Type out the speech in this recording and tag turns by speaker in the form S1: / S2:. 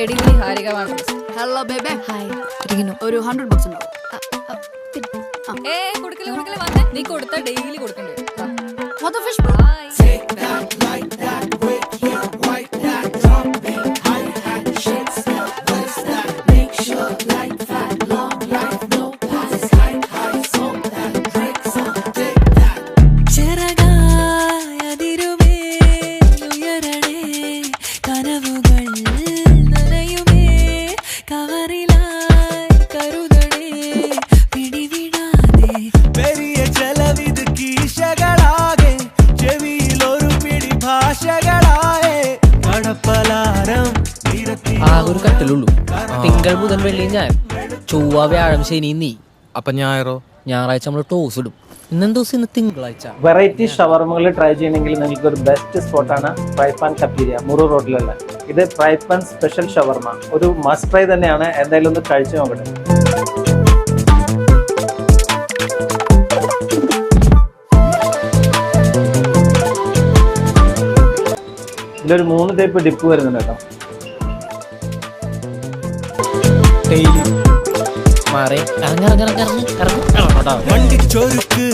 S1: എടി Harika
S2: hello ബേബേ
S1: hi ഇരിക്കുന്നു.
S2: ഒരു ഹൺഡ്രഡ് ബുക്സ് ഉണ്ടാവും.
S1: ഏ കൊടുക്കൽ കൊടുക്കൽ വന്നേ. നീ കൊടുത്ത ഡെയിലി കൊടുക്കണ്ടേ വാ.
S3: ഒരു കട്ടിലുള്ളൂ. തിങ്കൾ ബുധൻ വെള്ളി ഞാൻ ചൊവ്വ വ്യാഴം ശനി നീ.
S4: അപ്പൊ ഞായറോ?
S3: ഞായറാഴ്ച നമ്മൾ ടോസ് ഇടും. ഇന്നെന്ത് ദിവസം? ഇന്ന് തിങ്കളാഴ്ച.
S5: വെറൈറ്റി ഷവർമകൾ ട്രൈ ചെയ്യണമെങ്കിൽ നിങ്ങൾക്ക് ഒരു ബെസ്റ്റ് സ്പോട്ടാണ് ഫ്രൈപ്പാൻ കപ്പീരിയ മുറു റോഡിലുള്ള ഇത് ഫ്രൈപ്പാൻ സ്പെഷ്യൽ ഷവർമ. ഒരു മസ്റ്റ് ട്രൈ തന്നെയാണ്. എന്തായാലും ഒന്ന് കഴിച്ചു നോക്കട്ടെ. ഇതിലൊരു മൂന്ന് ടൈപ്പ് ഡിപ്പ് വരുന്നുണ്ട് കേട്ടോ.
S3: ഡെയിലി മാറി. ഇറങ്ങി ഇറങ്ങി ഇറങ്ങി
S6: വണ്ടിച്ചൊരുക്ക്